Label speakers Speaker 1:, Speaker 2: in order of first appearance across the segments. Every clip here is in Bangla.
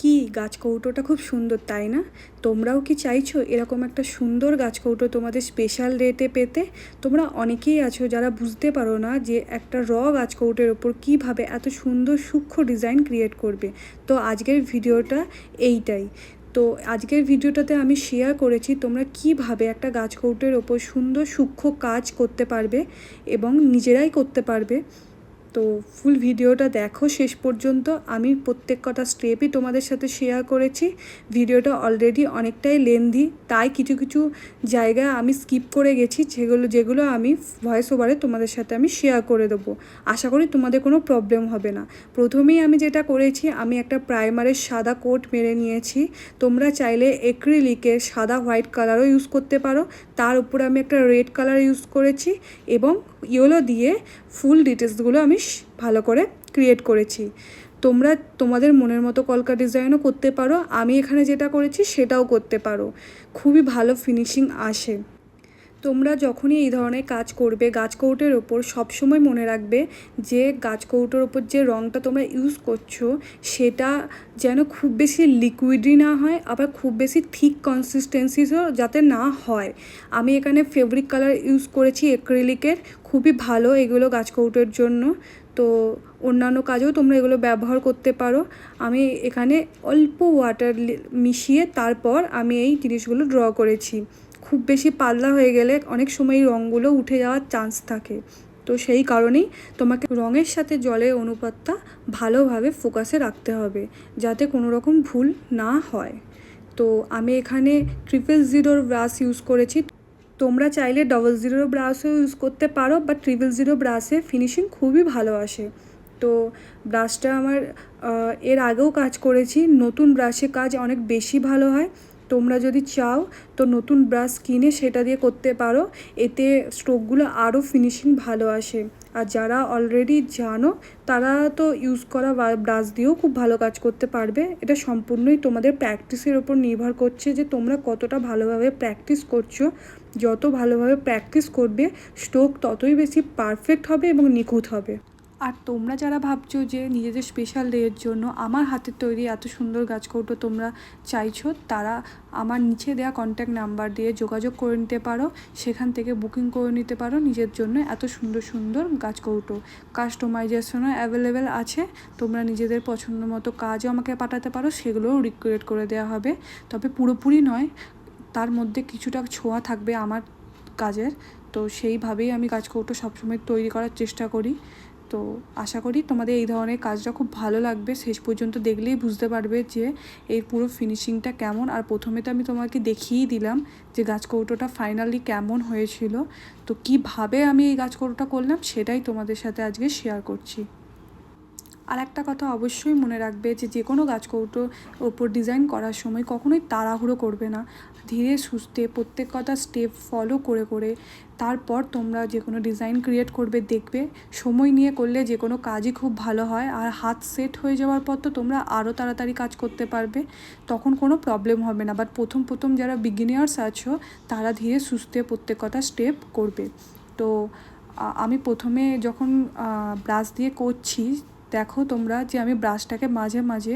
Speaker 1: কি গাছ কৌটোটা খুব সুন্দর, তাই না? তোমরাও কি চাইছো এরকম একটা সুন্দর গাছ কৌটো তোমাদের স্পেশাল রেটে পেতে? তোমরা অনেকেই আছো যারা বুঝতে পারো না যে একটা র গাছ কৌটোর ওপর কীভাবে এত সুন্দর সূক্ষ্ম ডিজাইন ক্রিয়েট করবে। তো আজকের ভিডিওটা এইটাই। তো আজকের ভিডিওটাতে আমি শেয়ার করেছি তোমরা কীভাবে একটা গাছ কৌটোর ওপর সুন্দর সূক্ষ্ম কাজ করতে পারবে এবং নিজেরাই করতে পারবে। তো ফুল ভিডিওটা দেখো, শেষ পর্যন্ত। আমি প্রত্যেক কটা স্টেপই তোমাদের সাথে শেয়ার করেছি। ভিডিওটা অলরেডি অনেকটাই লেন্দি তাই কিছু কিছু জায়গায় আমি স্কিপ করে গেছি, যেগুলো যেগুলো আমি ভয়েস ওভারে তোমাদের সাথে আমি শেয়ার করে দেবো। আশা করি তোমাদের কোনো প্রবলেম হবে না। প্রথমেই আমি যেটা করেছি, আমি একটা প্রাইমারের সাদা কোট মেরে নিয়েছি। তোমরা চাইলে এক্রিলিকের সাদা হোয়াইট কালারও ইউজ করতে পারো। তার উপরে আমি একটা রেড কালার ইউজ করেছি এবং ইয়েলো দিয়ে ফুল ডিটেলসগুলো আমি স- ভালো করে ক্রিয়েট করেছি। তোমরা তোমাদের মনের মতো কলকা ডিজাইনও করতে পারো, আমি এখানে যেটা করেছি সেটাও করতে পারো। খুবই ভালো ফিনিশিং আসে। তোমরা যখনই এই ধরনের কাজ করবে গাছ কৌটোর ওপর সবসময় মনে রাখবে যে গাছ কৌটোর ওপর যে রঙটা তোমরা ইউজ করছ, সেটা যেন খুব বেশি লিকুইডই না হয়, আবার খুব বেশি থিক কনসিস্টেন্সিসও যাতে না হয়। আমি এখানে ফেব্রিক কালার ইউজ করেছি এক্রিলিকের খুবই ভালো এগুলো গাছ কৌটোর জন্য। তো অন্যান্য কাজেও তোমরা এগুলো ব্যবহার করতে পারো। আমি এখানে অল্প ওয়াটার মিশিয়ে তারপর আমি এই জিনিসগুলো ড্র করেছি। খুব বেশি পাতলা হয়ে গেলে অনেক সময় রঙগুলো উঠে যাওয়ার চান্স থাকে। তো সেই কারণেই তোমাকে রঙের সাথে জলের অনুপাতটা ভালোভাবে ফোকাসে রাখতে হবে, যাতে কোনো রকম ভুল না হয়। তো আমি এখানে ট্রিপল জিরোর ব্রাশ ইউজ করেছি। তোমরা চাইলে ডবল জিরো ব্রাশও ইউজ করতে পারো বা ট্রিপল জিরো ব্রাশে ফিনিশিং খুবই ভালো আসে। তো ব্রাশটা আমার এর আগেও কাজ করেছি, নতুন ব্রাশে কাজ অনেক বেশি ভালো হয়। তোমরা যদি চাও তো নতুন ব্রাশ কিনে সেটা দিয়ে করতে পারো। এতে স্ট্রোকগুলো আরও ফিনিশিং ভালো আসে। আর যারা অলরেডি জানো, তারা তো ইউজ করা ব্রাশ দিয়েও খুব ভালো কাজ করতে পারবে। এটা সম্পূর্ণই তোমাদের প্র্যাকটিসের ওপর নির্ভর করছে যে তোমরা কতটা ভালোভাবে প্র্যাকটিস করছ। যত ভালোভাবে প্র্যাকটিস করবে স্ট্রোক ততই বেশি পারফেক্ট হবে এবং নিখুঁত হবে। আর তোমরা যারা ভাবছ যে নিজেদের স্পেশাল ডের জন্য আমার হাতের তৈরি এত সুন্দর গাছ কৌটো তোমরা চাইছো, তারা আমার নিচে দেওয়া কন্ট্যাক্ট নাম্বার দিয়ে যোগাযোগ করে নিতে পারো। সেখান থেকে বুকিং করে নিতে পারো নিজের জন্য এত সুন্দর সুন্দর গাছ কৌটো কাস্টমাইজেশনও অ্যাভেলেবেল আছে। তোমরা নিজেদের পছন্দ মতো কাজও আমাকে পাঠাতে পারো, সেগুলোও রিক্রিয়েট করে দেওয়া হবে। তবে পুরোপুরি নয়, তার মধ্যে কিছুটা ছোঁয়া থাকবে আমার কাজের। তো সেইভাবেই আমি কাজ কৌটো সবসময় তৈরি করার চেষ্টা করি। তো আশা করি তোমাদের এই ধরনের কাজটা খুব ভালো লাগবে। শেষ পর্যন্ত দেখলেই বুঝতে পারবে যে এই পুরো ফিনিশিংটা কেমন। আর প্রথমে তো আমি তোমাকে দেখিয়েই দিলাম যে গাছ কৌটোটা ফাইনালি কেমন হয়েছিল। তো কীভাবে আমি এই গাছ কৌটোটা করলাম সেটাই তোমাদের সাথে আজকে শেয়ার করছি। আর একটা কথা অবশ্যই মনে রাখবে যে যে কোনো গাছ কৌটো ওপর ডিজাইন করার সময় কখনোই তাড়াহুড়ো করবে না। ধীরে সুস্থে প্রত্যেক কটা স্টেপ ফলো করে করে তারপর তোমরা যে কোনো ডিজাইন ক্রিয়েট করবে, দেখবে সময় নিয়ে করলে যে কোনো কাজই খুব ভালো হয়। আর হাত সেট হয়ে যাওয়ার পর তো তোমরা আরও তাড়াতাড়ি কাজ করতে পারবে, তখন কোনো প্রবলেম হবে না। বাট প্রথম প্রথম যারা বিগিনিয়ার্স আছো, তারা ধীরে সুস্থে প্রত্যেক কটা স্টেপ করবে। তো আমি প্রথমে যখন ব্রাশ দিয়ে করছি দেখো তোমরা যে আমি ব্রাশটাকে মাঝে মাঝে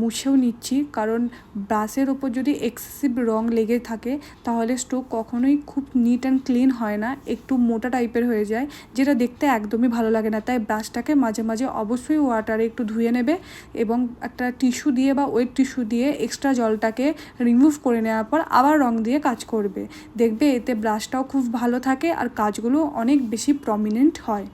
Speaker 1: মুছেও নিচ্ছি। কারণ ব্রাশের ওপর যদি এক্সেসিভ রং লেগে থাকে, তাহলে স্টোক কখনোই খুব নিট অ্যান্ড ক্লিন হয় না। একটু মোটা টাইপের হয়ে যায়, যেটা দেখতে একদমই ভালো লাগে না। তাই ব্রাশটাকে মাঝে মাঝে অবশ্যই ওয়াটারে একটু ধুয়ে নেবে এবং একটা টিস্যু দিয়ে বা ওয়েট টিস্যু দিয়ে এক্সট্রা জলটাকে রিমুভ করে নেওয়ার পর আবার রং দিয়ে কাজ করবে। দেখবে এতে ব্রাশটাও খুব ভালো থাকে আর কাজগুলো অনেক বেশি প্রমিনেন্ট হয়।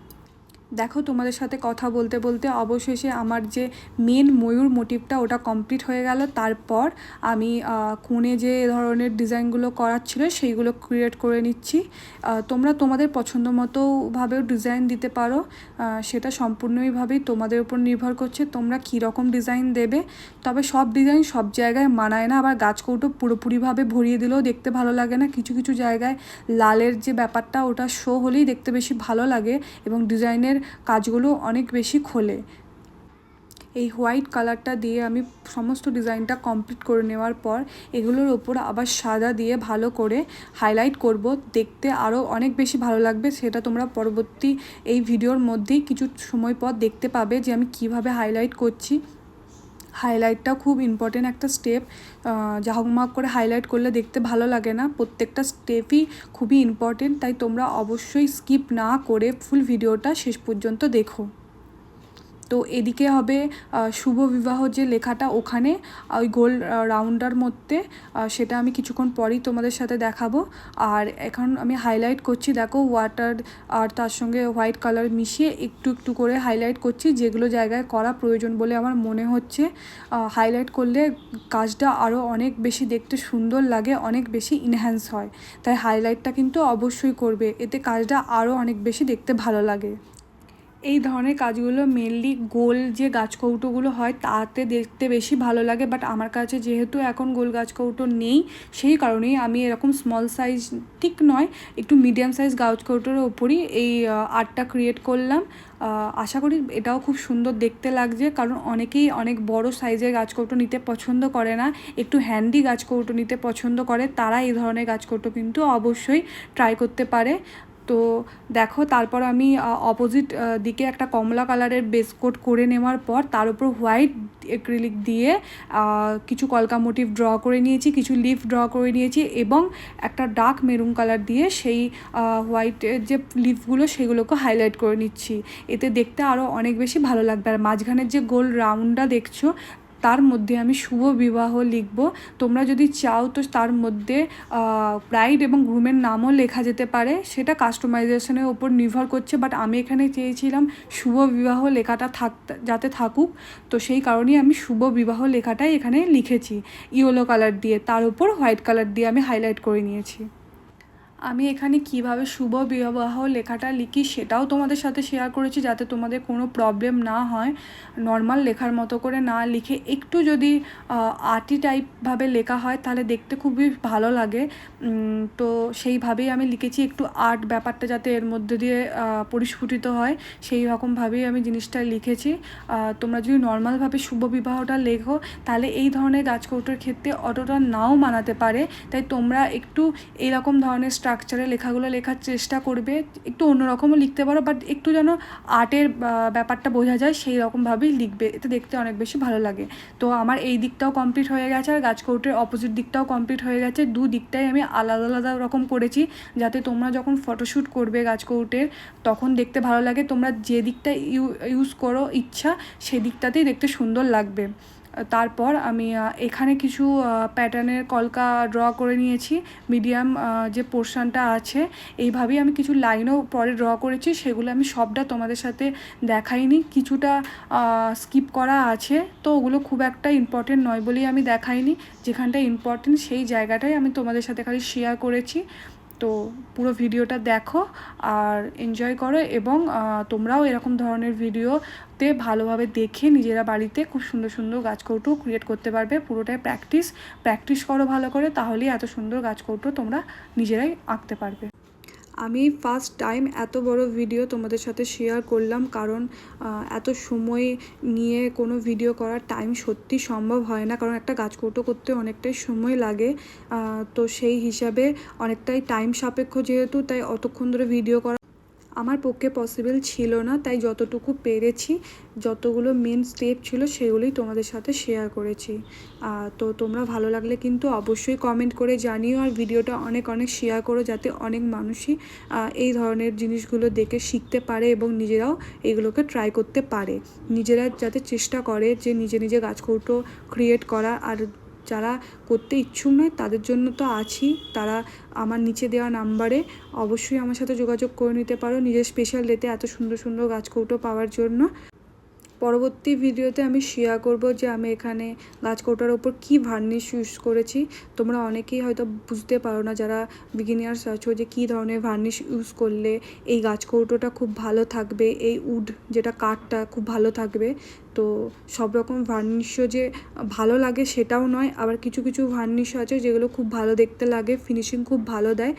Speaker 1: দেখো তোমাদের সাথে কথা বলতে বলতে অবশেষে আমার যে মেন ময়ূর মোটিভটা ওটা কমপ্লিট হয়ে গেল। তারপর আমি কোণে যে ধরনের ডিজাইনগুলো করার ছিল সেইগুলো ক্রিয়েট করে নিচ্ছি। তোমরা তোমাদের পছন্দ মতোভাবেও ডিজাইন দিতে পারো। সেটা সম্পূর্ণইভাবেই তোমাদের উপর নির্ভর করছে তোমরা কী রকম ডিজাইন দেবে। তবে সব ডিজাইন সব জায়গায় মানায় না। আবার গাছ কৌটো পুরোপুরিভাবে ভরিয়ে দিলেও দেখতে ভালো লাগে না। কিছু কিছু জায়গায় লালের যে ব্যাপারটা ওটা শো হলেই দেখতে বেশি ভালো লাগে এবং ডিজাইনের কাজগুলো অনেক বেশি খোলে। এই হোয়াইট কালারটা দিয়ে আমি সমস্ত ডিজাইনটা কমপ্লিট করে নেওয়ার পর এগুলোর ওপর আবার সাদা দিয়ে ভালো করে হাইলাইট করব। দেখতে আরও অনেক বেশি ভালো লাগবে, সেটা তোমরা পরবর্তী এই ভিডিওর মধ্যেই কিছু সময় পর দেখতে পাবে যে আমি কীভাবে হাইলাইট করছি। হাইলাইটটা খুব ইম্পর্টেন্ট একটা স্টেপ ঝাঁকমাক করে হাইলাইট করলে দেখতে ভালো লাগে না। প্রত্যেকটা স্টেপই খুবই ইম্পর্টেন্ট তাই তোমরা অবশ্যই স্কিপ না করে ফুল ভিডিওটা শেষ পর্যন্ত দেখো। তো এদিকে হবে শুভ বিবাহ যে লেখাটা ওখানে ওই গোল রাউন্ডার মধ্যে সেটা আমি কিছুক্ষণ পরেই তোমাদের সাথে দেখাবো। আর এখন আমি হাইলাইট করছি, দেখো ওয়াটার আর তার সঙ্গে হোয়াইট কালার মিশিয়ে একটু একটু করে হাইলাইট করছি, যেগুলো জায়গায় করা প্রয়োজন বলে আমার মনে হচ্ছে। হাইলাইট করলে কাজটা আরও অনেক বেশি দেখতে সুন্দর লাগে, অনেক বেশি ইনহ্যান্স হয়। তাই হাইলাইটটা কিন্তু অবশ্যই করবে, এতে কাজটা আরও অনেক বেশি দেখতে ভালো লাগে। এই ধরনের কাজগুলো মেনলি গোল যে গাছ কৌটোগুলো হয়, তাতে দেখতে বেশি ভালো লাগে। বাট আমার কাছে যেহেতু এখন গোল গাছ কৌটো নেই, সেই কারণেই আমি এরকম স্মল সাইজ ঠিক নয়, একটু মিডিয়াম সাইজ গাছ কৌটোর ওপরই এই আর্টটা ক্রিয়েট করলাম। আশা করি এটাও খুব সুন্দর দেখতে লাগছে, কারণ অনেকেই অনেক বড় সাইজের গাছ কৌটো নিতে পছন্দ করে না, একটু হ্যান্ডি গাছ কৌটো নিতে পছন্দ করে, তারা এই ধরনের গাছ কৌটো কিন্তু অবশ্যই ট্রাই করতে পারে। তো দেখো, তারপর আমি অপোজিট দিকে একটা কমলা কালারের বেস কোট করে নেওয়ার পর তার উপর হোয়াইট এক্রিলিক দিয়ে কিছু কলকা মোটিভ ড্র করে নিয়েছি, কিছু লিফ ড্র করে নিয়েছি এবং একটা ডার্ক মেরুন কালার দিয়ে সেই হোয়াইটের যে লিফগুলো সেগুলোকে হাইলাইট করে নিচ্ছি। এতে দেখতে আরও অনেক বেশি ভালো লাগবে। আর মাঝখানের যে গোল রাউন্ডটা দেখছ তার মধ্যে আমি শুভ বিবাহ লিখব। তোমরা যদি চাও তো তার মধ্যে ব্রাইড এবং গ্রুমের নামও লেখা যেতে পারে। সেটা কাস্টমাইজেশনের ওপর নির্ভর করছে বাট আমি এখানে চেয়েছিলাম শুভ বিবাহ লেখাটা থাক, যাতে থাকুক। তো সেই কারণেই আমি শুভ বিবাহ লেখাটাই এখানে লিখেছি। ইয়েলো কালার দিয়ে, তার উপর হোয়াইট কালার দিয়ে আমি হাইলাইট করে নিয়েছি। আমি এখানে কীভাবে শুভ বিবাহ লেখাটা লিখি সেটাও তোমাদের সাথে শেয়ার করেছি যাতে তোমাদের কোনো প্রবলেম না হয়। নর্মাল লেখার মতো করে না লিখে একটু যদি আর্টি টাইপভাবে লেখা হয় তাহলে দেখতে খুবই ভালো লাগে। তো সেইভাবেই আমি লিখেছি একটু আর্ট ব্যাপারটা যাতে এর মধ্যে দিয়ে পরিস্ফুটিত হয়, সেই রকমভাবেই আমি জিনিসটা লিখেছি। তোমরা যদি নর্মালভাবে শুভ বিবাহটা লেখো তাহলে এই ধরনের গাছকৌটোর ক্ষেত্রে অতটা নাও মানাতে পারে। তাই তোমরা একটু এরকম ধরনের স্ট্রাকচারে লেখাগুলো লেখার চেষ্টা করবে, একটু অন্যরকমও লিখতে পারো বাট একটু যেন আর্টের ব্যাপারটা বোঝা যায়, সেই রকমভাবেই লিখবে, এতে দেখতে অনেক বেশি ভালো লাগে। তো আমার এই দিকটাও কমপ্লিট হয়ে গেছে, আর গাছকৌটের অপোজিট দিকটাও কমপ্লিট হয়ে গেছে, দু দিকটাই আমি আলাদা আলাদা রকম করেছি, যাতে তোমরা যখন ফটোশ্যুট করবে গাছকৌটের তখন দেখতে ভালো লাগে, তোমরা যে দিকটা ইউ ইউজ করো ইচ্ছা সেদিকটাতেই দেখতে সুন্দর লাগবে। তারপর আমি এখানে কিছু প্যাটার্নের কলকা ড্র করে নিয়েছি। মিডিয়াম যে পোর্শনটা আছে, এইভাবেই আমি কিছু লাইনও পরে ড্র করেছি। সেগুলো আমি সবটা তোমাদের সাথে দেখাইনি। কিছুটা স্কিপ করা আছে। তো ওগুলো খুব একটা ইম্পর্টেন্ট নয় বলেই আমি দেখাইনি। যেখানটা ইম্পর্টেন্ট সেই জায়গাটাই আমি তোমাদের সাথে খালি শেয়ার করেছি। তো পুরো ভিডিওটা দেখো আর এনজয় করো এবং তোমরাও এরকম ধরনের ভিডিওতে ভালোভাবে দেখে নিজেরা বাড়িতে খুব সুন্দর সুন্দর গাছকৌটো ক্রিয়েট করতে পারবে। পুরোটাই প্র্যাকটিস প্র্যাকটিস করো ভালো করে, তাহলেই এত সুন্দর গাছকৌটো তোমরা নিজেরাই আঁকতে পারবে। আমি ফার্স্ট টাইম এত বড় ভিডিও তোমাদের সাথে শেয়ার করলাম কারণ এত সময় নিয়ে কোনো ভিডিও করার টাইম সত্যি সম্ভব হয় না। কারণ একটা গাছ কৌটো করতে অনেকটাই সময় লাগে তো সেই হিসাবে অনেকটাই টাইম সাপেক্ষ যেহেতু, তাই অতক্ষণ ধরে ভিডিও করা আমার পক্ষে পসিবল ছিল না, তাই যতটুকু পেরেছি, যতগুলো মেন স্টেপ ছিল সেগুলোই তোমাদের সাথে শেয়ার করেছি। তো তোমরা ভালো লাগলে কিন্তু অবশ্যই কমেন্ট করে জানিও, আর ভিডিওটা অনেক অনেক শেয়ার করো যাতে অনেক মানুষই এই ধরনের জিনিসগুলো দেখে শিখতে পারে এবং নিজেরাও এগুলোকে ট্রাই করতে পারে। নিজেরা যাতে চেষ্টা করে যে নিজে নিজে গাছকৌটো ক্রিয়েট করা, আর যারা করতে ইচ্ছুক নয়, তাদের জন্য তো আছি। তারা আমার নিচে দেওয়া নাম্বারে অবশ্যই আমার সাথে যোগাযোগ করে নিতে পারো। নিজের স্পেশাল ডেতে এত সুন্দর সুন্দর গাছকৌটো পাওয়ার জন্য। পরবর্তী ভিডিওতে আমি শেয়ার করব যে আমি এখানে গাছ গাছকৌটার ওপর কী ভার্নিশ ইউজ করেছি। তোমরা অনেকেই হয়তো বুঝতে পারো না, যারা বিগিনিয়ার্স আছো যে কী ধরনের ভার্নিশ ইউজ করলে এই গাছকৌটোটা খুব ভালো থাকবে, এই উড যেটা কাঠটা খুব ভালো থাকবে। তো সব রকম ভার্নিশও যে ভালো লাগে সেটাও নয়। আবার কিছু কিছু ভার্নিশ আছে যেগুলো খুব ভালো দেখতে লাগে ফিনিশিং খুব ভালো দেয়।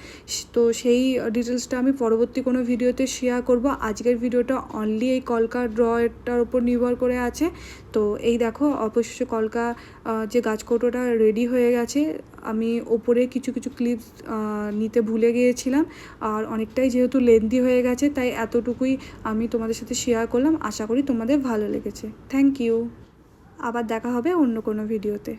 Speaker 1: তো সেই ডিটেলসটা আমি পরবর্তী কোনো ভিডিওতে শেয়ার করব। আজকের ভিডিওটা অনলি এই কলকা ড্রটার উপর নির্ভর করে আছে। তো এই দেখো অবশ্যই কলকা যে গাছকৌটোটা রেডি হয়ে গেছে আমি ওপরে কিছু কিছু ক্লিপস নিতে ভুলে গিয়েছিলাম। আর অনেকটাই যেহেতু লেন্দি হয়ে গেছে, তাই এতটুকুই আমি তোমাদের সাথে শেয়ার করলাম। আশা করি তোমাদের ভালো লেগেছে। থ্যাংক ইউ আবার দেখা হবে অন্য কোনো ভিডিওতে